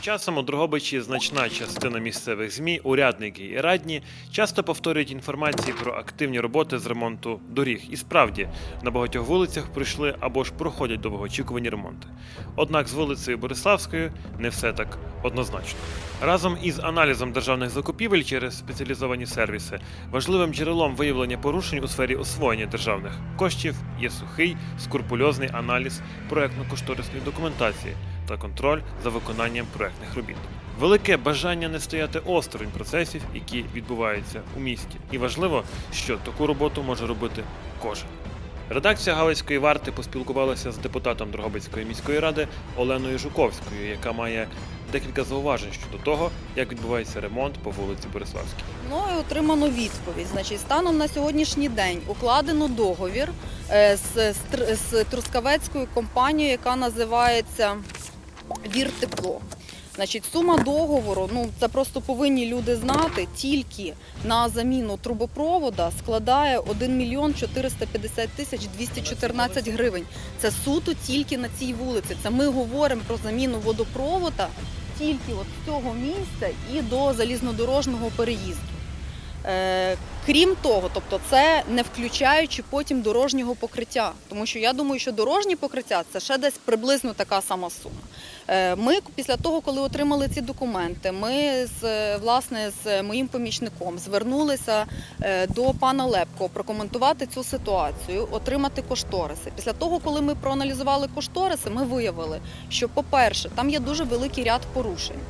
часом у Дрогобичі значна частина місцевих ЗМІ, урядники і радні часто повторюють інформації про активні роботи з ремонту доріг. І справді на багатьох вулицях пройшли або ж проходять довгоочікувані ремонти. Однак з вулицею Бориславською не все так однозначно. Разом із аналізом державних закупівель через спеціалізовані сервіси важливим джерелом виявлення порушень у сфері освоєння державних коштів є сухий скрупульозний аналіз проектно-кошторисної документації та контроль за виконанням проектних робіт. Велике бажання не стояти осторонь процесів, які відбуваються у місті, і важливо, що таку роботу може робити кожен. Редакція Галицької варти поспілкувалася з депутатом Дрогобицької міської ради Оленою Жуковською, яка має декілька зауважень щодо того, як відбувається ремонт по вулиці Бориславській. Мною отримано відповідь. Значить, станом на сьогоднішній день укладено договір е, з, Трускавецькою компанією, яка називається Віртепло. Значить, сума договору, ну це просто повинні люди знати, тільки на заміну трубопровода складає 1 мільйон 450 тисяч 214 гривень. Це суто тільки на цій вулиці. Це ми говоримо про заміну водопровода тільки от з цього місця і до залізнодорожного переїзду. Крім того, тобто це не включаючи потім дорожнього покриття, тому що я думаю, що дорожнє покриття це ще десь приблизно така сама сума. Е, Ми після того, коли отримали ці документи, ми з е, власне з моїм помічником звернулися е, до пана Лепко прокоментувати цю ситуацію, отримати кошториси. Після того, коли ми проаналізували кошториси, ми виявили, що, по-перше, там є дуже великий ряд порушень.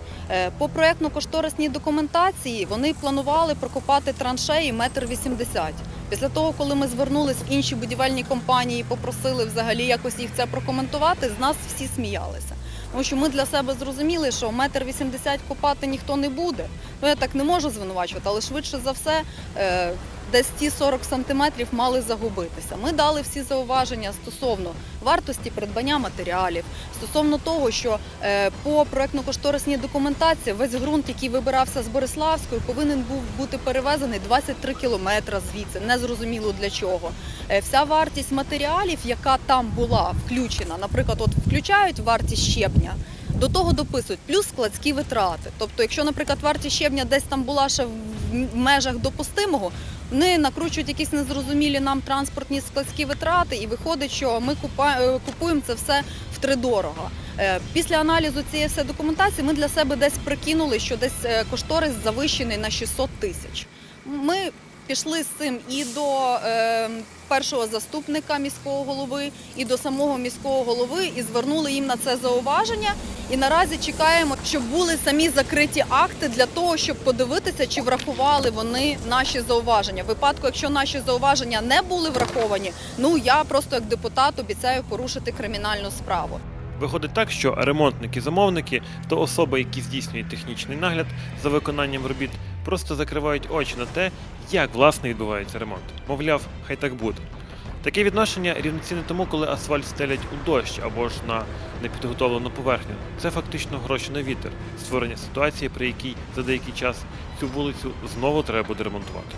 По проектно-кошторисній документації вони планували прокопати траншеї метр вісімдесят. Після того, коли ми звернулись в інші будівельні компанії, попросили взагалі якось їх це прокоментувати, з нас всі сміялися. Тому що ми для себе зрозуміли, що метр вісімдесят копати ніхто не буде. Ну я так не можу звинувачувати, але швидше за все. Десь ті 40 сантиметрів мали загубитися. Ми дали всі зауваження стосовно вартості придбання матеріалів, стосовно того, що е, по проектно-кошторисній документації весь ґрунт, який вибирався з Бориславської, повинен був бути перевезений 23 кілометри звідси. Незрозуміло для чого. Е, Вся вартість матеріалів, яка там була включена, наприклад, от включають вартість щебня. До того дописують плюс складські витрати. Тобто, якщо, наприклад, вартість щебня десь там була ще в межах допустимого, вони накручують якісь незрозумілі нам транспортні складські витрати, і виходить, що ми е, купуємо це все втридорого. Е, Після аналізу цієї всієї документації ми для себе десь прикинули, що десь е, кошторис завищений на 600 тисяч. Ми пішли з цим і до першого заступника міського голови, і до самого міського голови, і звернули їм на це зауваження. І наразі чекаємо, щоб були самі закриті акти для того, щоб подивитися, чи врахували вони наші зауваження. В випадку, якщо наші зауваження не були враховані, ну я просто як депутат обіцяю порушити кримінальну справу. Виходить так, що ремонтники-замовники то особи, які здійснюють технічний нагляд за виконанням робіт, просто закривають очі на те, як власне відбувається ремонт. Мовляв, хай так буде. Таке відношення рівноцінне тому, коли асфальт стелять у дощ або ж на непідготовлену поверхню. Це фактично гроші на вітер, створення ситуації, при якій за деякий час цю вулицю знову треба буде ремонтувати.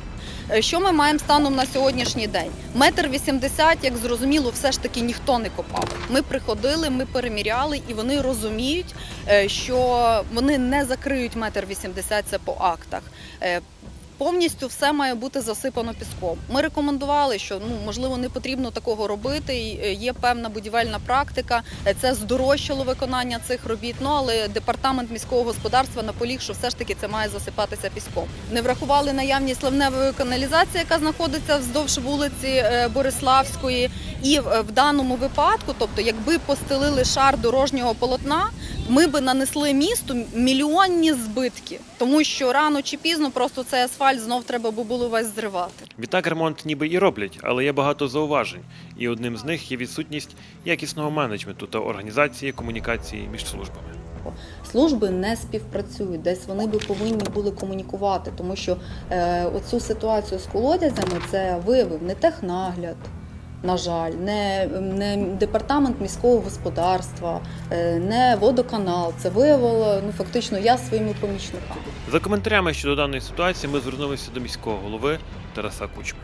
Е, Що ми маємо станом на сьогоднішній день? Метр вісімдесят, як зрозуміло, все ж таки ніхто не копав. Ми приходили, ми переміряли, і вони розуміють, е, що вони не закриють метр вісімдесят це по актах. Повністю все має бути засипано піском. Ми рекомендували, що ну можливо не потрібно такого робити. е, Є певна будівельна практика. е, Це здорожчало виконання цих робіт. Ну але департамент міського господарства наполіг, що все ж таки це має засипатися піском. Не врахували наявність ливневої каналізації, яка знаходиться вздовж вулиці е, Бориславської. І в даному випадку, тобто, якби постелили шар дорожнього полотна, ми би нанесли місту мільйонні збитки, тому що рано чи пізно просто цей асфальт знов треба би було весь зривати. Відтак ремонт ніби і роблять, але є багато зауважень, і одним з них є відсутність якісного менеджменту та організації комунікації між службами. Служби не співпрацюють, десь вони би повинні були комунікувати, тому що е, оцю ситуацію з колодязями це виявив не технагляд. На жаль, не, не департамент міського господарства, е, не водоканал. Це виявило ну фактично я своїми помічниками. За коментарями щодо даної ситуації ми звернулися до міського голови Тараса Кучми.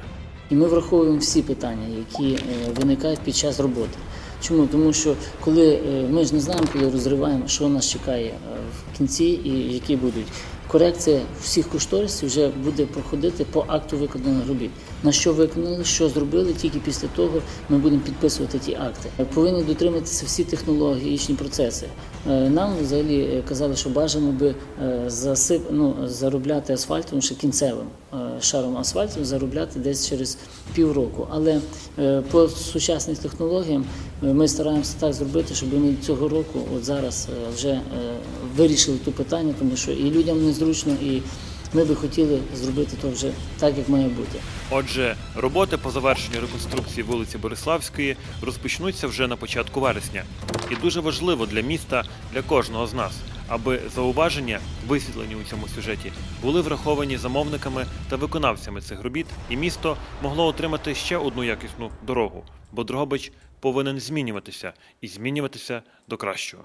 І ми враховуємо всі питання, які е, виникають під час роботи. Чому? Тому що коли е, ми ж не знаємо, коли розриваємо, що нас чекає в кінці і які будуть. Корекція всіх кошторисів вже буде проходити по акту виконаних робіт. На що виконали, що зробили, тільки після того ми будемо підписувати ті акти. Повинні дотриматися всі технологічні процеси. Е, Нам взагалі казали, що бажано би е, засип, ну, заробляти асфальтом ще кінцевим шаром асфальту, заробляти десь через півроку. Але е, по сучасним технологіям е, ми стараємося так зробити, щоб ми цього року, от зараз, е, вже е, вирішили ту питання, тому що і людям незручно, і ми би хотіли зробити то вже так, як має бути. Отже, роботи по завершенню реконструкції вулиці Бориславської розпочнуться вже на початку вересня. І дуже важливо для міста, для кожного з нас, аби зауваження, висвітлені у цьому сюжеті, були враховані замовниками та виконавцями цих робіт, і місто могло отримати ще одну якісну дорогу, бо Дрогобич повинен змінюватися і змінюватися до кращого.